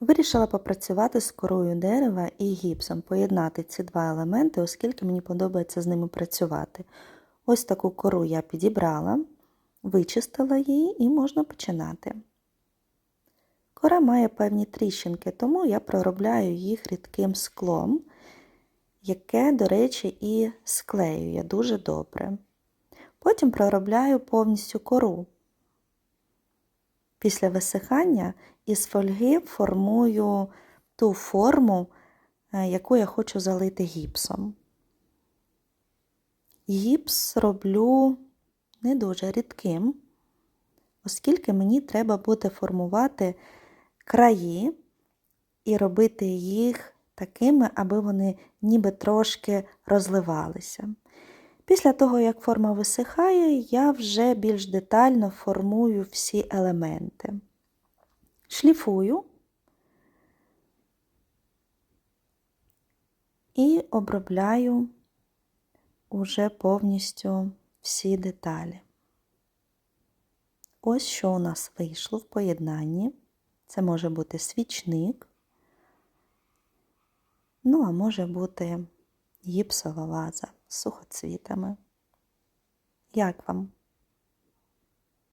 Вирішила попрацювати з корою дерева і гіпсом, поєднати ці два елементи, оскільки мені подобається з ними працювати. Ось таку кору я підібрала, вичистила її і можна починати. Кора має певні тріщинки, тому я проробляю їх рідким склом, яке, до речі, і склеює дуже добре. Потім проробляю повністю кору. Після висихання із фольги формую ту форму, е, яку я хочу залити гіпсом. Гіпс роблю не дуже рідким, оскільки мені треба буде формувати краї і робити їх такими, аби вони ніби трошки розливалися. Після того, як форма висихає, я вже більш детально формую всі елементи. Шліфую і обробляю уже повністю всі деталі. Ось що у нас вийшло в поєднанні. Це може бути свічник, ну, а може бути гіпсова ваза сухоцвітами. Як вам?